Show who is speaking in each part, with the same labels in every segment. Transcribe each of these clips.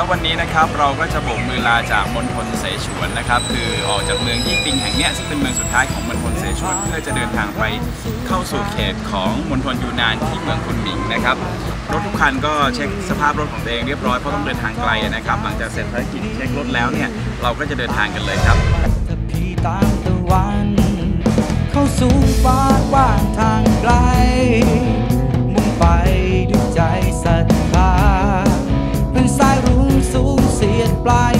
Speaker 1: แล้ววันนี้นะครับเราก็จะโบกมือลาจากมณฑลเสฉวนนะครับคือออกจากเมืองยี่ปิงแห่งเนี้ยซึ่งเป็นเมืองสุดท้ายของมณฑลเสฉวนเพื่อจะเดินทางไปเข้าสู่เขตของมณฑลยูนานที่เมืองคุนหมิงนะครับรถทุกคันก็เช็คสภาพรถของตัวเองเรียบร้อยเพราะต้องเดินทางไกลนะครับหลังจากเสร็จภารกิจเช็ครถแล้วเนี่ยเราก็จะเดินทางกันเลยครับ
Speaker 2: พีตาตะวันเข้าสู่ฟ้ากว้างทางไกล เ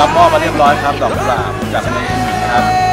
Speaker 2: รั
Speaker 1: บมอบมาเรียบร้อยครับ ดอกกุหลาบจากเมืองคุนหมิงครับ